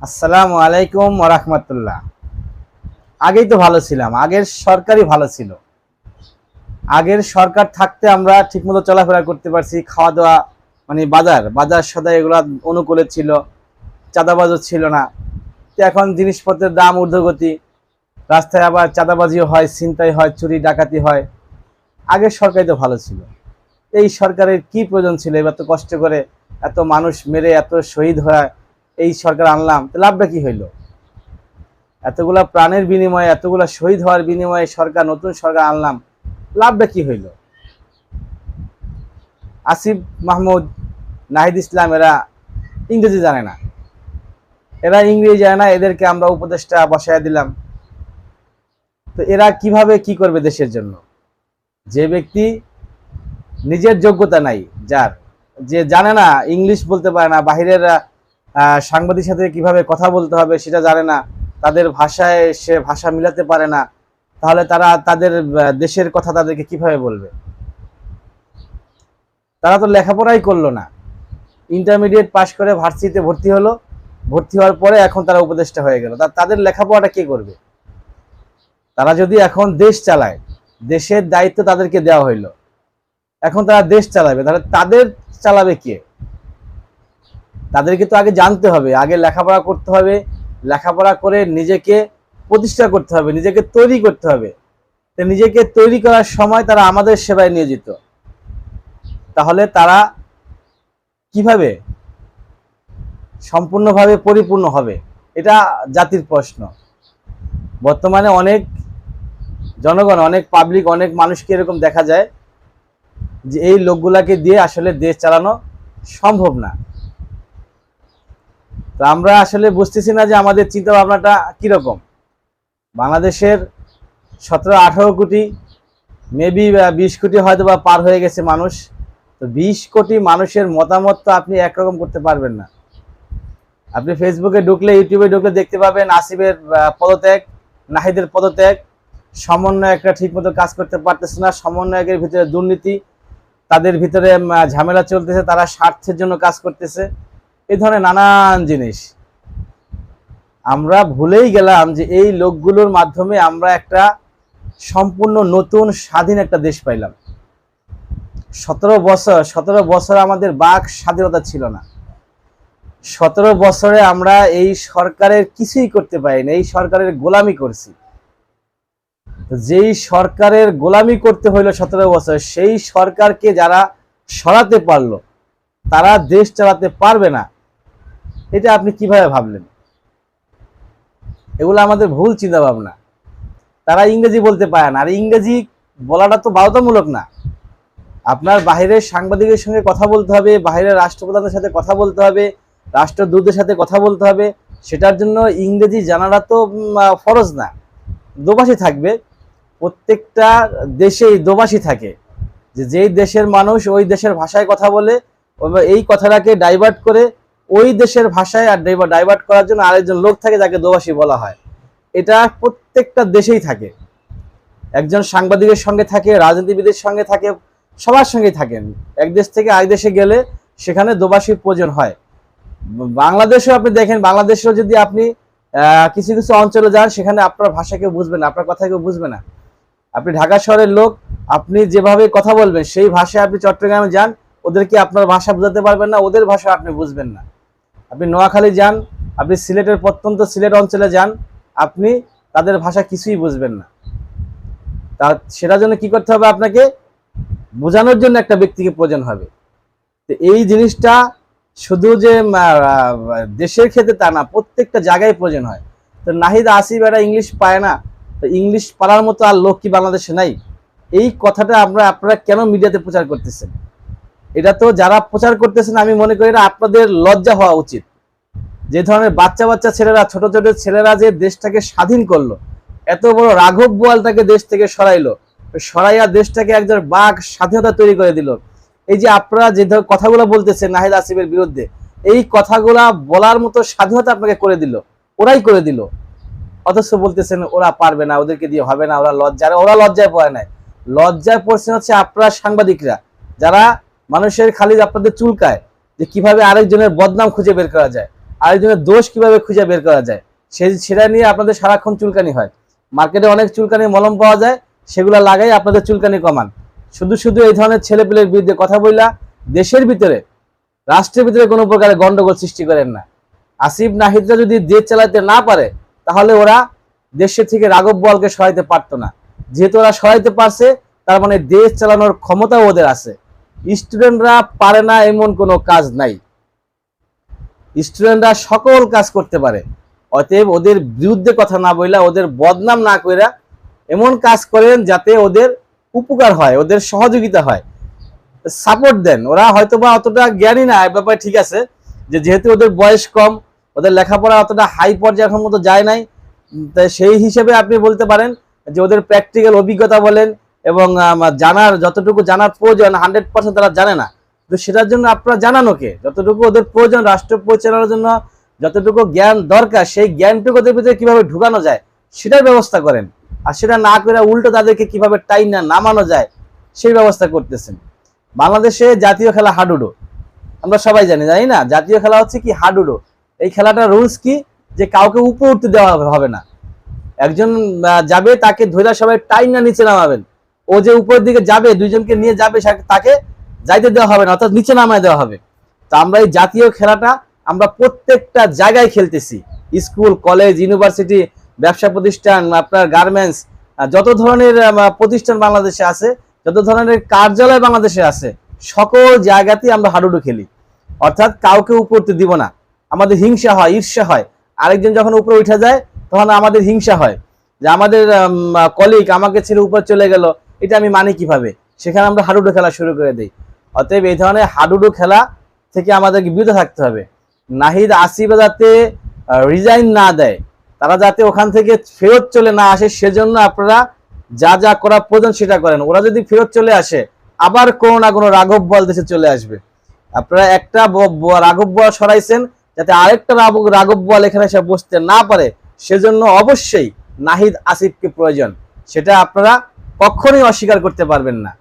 আসসালামু আলাইকুম ওরহমতুল্লাহ আগেই তো ভালো ছিলাম, আগের সরকারই ভালো ছিল। আগের সরকার থাকতে আমরা ঠিকমতো চলাফেরা করতে পারছি খাওয়া দাওয়া মানে বাজার বাজার সদাই এগুলো অনুকূলে ছিল, চাঁদাবাজও ছিল না। তো এখন জিনিসপত্রের দাম, ঊর্ধ্বগতি, রাস্তায় আবার চাঁদাবাজিও হয়, ছিনতাই হয়, চুরি, ডাকাতি হয়। আগের সরকারই তো ভালো ছিল। এই সরকারের কি প্রয়োজন ছিল? এবার তো কষ্ট করে এত মানুষ মেরে, এত শহীদ হয়ে এই সরকার আনলাম, তো লাভটা কি হইল? এতগুলা প্রাণের বিনিময়ে, এতগুলা শহীদ হওয়ার বিনিময়ে সরকার, নতুন সরকার আনলাম, লাভটা কি হইল? আসিফ মাহমুদ, নাহিদ ইসলাম, এরা ইংরেজি জানে না। এরা ইংরেজি জানে না, এদেরকে আমরা উপদেষ্টা বসায় দিলাম। তো এরা কীভাবে কি করবে দেশের জন্য? যে ব্যক্তি নিজের যোগ্যতা নাই, যার, যে জানে না, ইংলিশ বলতে পারে না, বাহিরের সাংবাদিক সাথে কীভাবে কথা বলতে হবে সেটা জানে না, তাদের ভাষায় সে ভাষা মিলাতে পারে না, তাহলে তারা তাদের দেশের কথা তাদেরকে কীভাবে বলবে? তারা তো লেখাপড়াই করল না। ইন্টারমিডিয়েট পাশ করে ভার্সিটিতে ভর্তি হলো, ভর্তি হওয়ার পরে এখন তারা উপদেষ্টা হয়ে গেল। তাদের লেখাপড়াটা কে করবে? তারা যদি এখন দেশ চালায়, দেশের দায়িত্ব তাদেরকে দেওয়া হইল, এখন তারা দেশ চালাবে, তাহলে তাদের চালাবে কে? তাদেরকে তো আগে জানতে হবে, আগে লেখাপড়া করতে হবে, লেখাপড়া করে নিজেকে প্রতিষ্ঠা করতে হবে, নিজেকে তৈরি করতে হবে। তো নিজেকে তৈরি করার সময় তারা আমাদের সেবায় নিয়োজিত। তাহলে তারা কীভাবে সম্পূর্ণভাবে পরিপূর্ণ হবে? এটা জাতির প্রশ্ন। বর্তমানে অনেক জনগণ, অনেক পাবলিক অনেক মানুষকে এরকম দেখা যায় যে এই লোকগুলাকে দিয়ে আসলে দেশ চালানো সম্ভব না। তো আমরা আসলে বুঝতেছি না যে আমাদের চিন্তা ভাবনাটা কীরকম। বাংলাদেশের সতেরো, আঠারো কোটি মেবি বিশ কোটি হয়তো বা পার হয়ে গেছে মানুষ। তো বিশ কোটি মানুষের মতামত তো আপনি একরকম করতে পারবেন না। আপনি ফেসবুকে ঢুকলে, ইউটিউবে ঢুকলে দেখতে পাবেন আসিফের পদত্যাগ, নাহিদের পদত্যাগ। সমন্বয় একটা ঠিকমতো কাজ করতে পারতেছে না। সমন্বয়কের ভিতরে দুর্নীতি, তাদের ভিতরে ঝামেলা চলতেছে, তারা স্বার্থের জন্য কাজ করতেছে। এই ধরনের নানান জিনিস। আমরা ভুলেই গেলাম যে এই লোকগুলোর মাধ্যমে আমরা একটা সম্পূর্ণ নতুন, স্বাধীন একটা দেশ পাইলাম। সতেরো বছর সতেরো বছর আমাদের বাক স্বাধীনতা ছিল না। সতেরো বছরে আমরা এই সরকারের কিছুই করতে পারিনি, এই সরকারের গোলামি করছি। যেই সরকারের গোলামি করতে হইল সতেরো বছর, সেই সরকারকে যারা সরাতে পারল, তারা দেশ চালাতে পারবে না। এটা আপনি কীভাবে ভাবলেন? এগুলো আমাদের ভুল চিন্তা ভাবনা তারা ইংরেজি বলতে পারে না। আর ইংরেজি বলাটা তো বাধ্যতামূলক না। আপনার বাইরের সাংবাদিকের সঙ্গে কথা বলতে হবে বাইরের রাষ্ট্রপ্রধানের সাথে কথা বলতে হবে রাষ্ট্রদূতের সাথে কথা বলতে হবে, সেটার জন্য ইংরেজি জানাটা তো ফরজ না। দোভাষী থাকবে। প্রত্যেকটা দেশেই দোভাষী থাকে যে যেই দেশের মানুষ ওই দেশের ভাষায় কথা বলে এই কথাটাকে ডাইভার্ট করে ওই দেশের ভাষায় আর ডাইভার্ট করার জন্য আরেকজন লোক থাকে যাকে দোভাষী বলা হয়। এটা প্রত্যেকটা দেশেই থাকে। একজন সাংবাদিকের সঙ্গে থাকে, রাজনীতিবিদের সঙ্গে থাকে, সবার সঙ্গেই থাকেন। এক দেশ থেকে আরেক দেশে গেলে সেখানে দোভাষীর প্রয়োজন হয়। বাংলাদেশেও আপনি দেখেন, বাংলাদেশেও যদি আপনি কিছু কিছু অঞ্চলে যান, সেখানে আপনার ভাষা কেউ বুঝবে না, আপনার কথা কেউ বুঝবে না। আপনি ঢাকা শহরের লোক, আপনি যেভাবে কথা বলবেন, সেই ভাষায় আপনি চট্টগ্রামে যান, ওদেরকে আপনার ভাষা বোঝাতে পারবেন না, ওদের ভাষা আপনি বুঝবেন না। আপনি নোয়াখালী যান, আপনি সিলেটের প্রত্যন্ত সিলেট অঞ্চলে যান, আপনি তাদের ভাষা কিছুই বুঝবেন না। তা সেটার জন্য কি করতে হবে আপনাকে? বোঝানোর জন্য একটা ব্যক্তিকে প্রয়োজন হবে। তো এই জিনিসটা শুধু যে দেশের ক্ষেত্রে তা না, প্রত্যেকটা জায়গায় প্রয়োজন হয়। তো নাহিদ আসিফ এরা ইংলিশ পায় না, তো ইংলিশ পারার মতো আর লোক কি বাংলাদেশে নাই? এই কথাটা আমরা, আপনারা কেন মিডিয়াতে প্রচার করতেছেন? এটা তো যারা প্রচার করতেছেন, আমি মনে করি এটা আপনাদের লজ্জা হওয়া উচিত। যে ধরনের বাচ্চা বাচ্চা ছেলেরা, ছোট ছোট ছেলেরা যে দেশটাকে স্বাধীন করল, এত বড় রাঘব বোয়ালটাকে দেশ থেকে সরাইলো, সরাইয়া দেশটাকে একজন বাঘ স্বাধীনতা তৈরি করে দিল। এই যে আপনারা যে কথাগুলো বলতেছেন নাহিদ আসিফের বিরুদ্ধে, এই কথাগুলা বলার মতো স্বাধীনতা আপনাকে করে দিল, ওরাই করে দিল। অথচ বলতেছেন ওরা পারবে না, ওদেরকে দিয়ে হবে না, ওরা লজ্জায় ওরা লজ্জায় পড়ে নাই। লজ্জায় পড়ছেন হচ্ছে আপনারা সাংবাদিকরা, যারা মানুষের খালি আপনাদের চুলকায়, যে কীভাবে আরেকজনের বদনাম খুঁজে বের করা যায়। আরেকজনের দোষ কীভাবে খুঁজে বের করা যায়? সেটা নিয়ে আপনাদের সারাক্ষণ চুলকানি হয়। মার্কেটে অনেক চুলকানি মলম পাওয়া যায়, সেগুলো লাগাই আপনাদের চুলকানি কমান। শুধু শুধু এই ধরনের ছেলেপেলের বিরুদ্ধে কথা বললা, দেশের ভিতরে, রাষ্ট্রের ভিতরে কোনো প্রকারের গন্ডগোল সৃষ্টি করেন না। আসিফ, নাহিদরা যদি দেশ চালাতে না পারে, তাহলে ওরা দেশের থেকে রাঘব বলকে সহাইতে পারতো না। যেহেতু ওরা সহাইতে পারছে, তার মানে দেশ চালানোর ক্ষমতাও ওদের আছে। স্টুডেন্টরা পারে না এমন কোনো কাজ নাই। স্টুডেন্টরা সকল কাজ করতে পারে। অতএব ওদের বিরুদ্ধে কথা না বইলা, ওদের বদনাম না কইরা এমন কাজ করেন যাতে ওদের উপকার হয়, ওদের সহযোগিতা হয়। সাপোর্ট দেন। ওরা হয়তো বা অতটা জ্ঞানী না, এ ব্যাপারে ঠিক আছে, যে যেহেতু ওদের বয়স কম, ওদের লেখাপড়া অতটা হাই পর্যায়ে এখন মতো যায় নাই, তাই সেই হিসেবে আপনি বলতে পারেন যে ওদের প্র্যাকটিক্যাল অভিজ্ঞতা বলেন এবং জানার, যতটুকু জানার প্রয়োজন, হান্ড্রেড পার্সেন্ট তারা জানে না। তো সেটার জন্য আপনারা জানানো কে যতটুকু ওদের প্রয়োজন, রাষ্ট্র পরিচালনার জন্য যতটুকু জ্ঞান দরকার, সেই জ্ঞানটুকু ওদের ভিতরে কীভাবে ঢুকানো যায়, সেটার ব্যবস্থা করেন। আর সেটা না করে উল্টো তাদেরকে কীভাবে টাইম না, নামানো যায়, সেই ব্যবস্থা করতেছেন। বাংলাদেশে জাতীয় খেলা হাডুডো। আমরা সবাই জানি জানি না? জাতীয় খেলা হচ্ছে কি হাডুডো? এই খেলাটার রুলস কি? যে কাউকে উপরে উঠতে দেওয়া হবে- না। একজন যাবে, তাকে ধরে সবাই টাইম না নিচে নামাবেন। ও যে উপরের দিকে যাবে, দুইজনকে নিয়ে যাবে তাকে যাইতে দেওয়া হবে না, অর্থাৎ নিচে নামায় দেওয়া হবে। তো আমরা এই জাতীয় খেলাটা আমরা প্রত্যেকটা জায়গায় খেলতেছি। স্কুল, কলেজ, ইউনিভার্সিটি, ব্যবসা প্রতিষ্ঠান, আপনার গার্মেন্টস যত ধরনের প্রতিষ্ঠান বাংলাদেশে আছে, যত ধরনের কার্যালয় বাংলাদেশে আছে, সকল জায়গাতেই আমরা হাডুডু খেলি। অর্থাৎ কাউকে উপরতে দিব না। আমাদের হিংসা হয়, ঈর্ষা হয়। আরেকজন যখন উপরে উঠে যায়, তখন আমাদের হিংসা হয়। যে আমাদের কলিগ আমাকে ছেড়ে উপর চলে গেল, এটা আমি মানি কীভাবে? সেখানে আমরা হাডুডু খেলা শুরু করে দিই। অতএব এই ধরনের হাডুডু খেলা থেকে আমাদেরকে বিরত থাকতে হবে। নাহিদ আসিফ যাতে রিজাইন না দেয়, তারা যাতে ওখান থেকে ফেরত চলে না আসে, সেজন্য আপনারা যা যা করা প্রয়োজন সেটা করেন। ওরা যদি ফেরত চলে আসে, আবার কোনো না কোনো রাঘব বল দেশে চলে আসবে। আপনারা একটা রাঘব বল সরাইছেন, যাতে আরেকটা রাঘব- বল এখানে এসে বসতে না পারে, সেজন্য অবশ্যই নাহিদ আসিফকে প্রয়োজন। সেটা আপনারা কখনোই অস্বীকার করতে পারবেন না।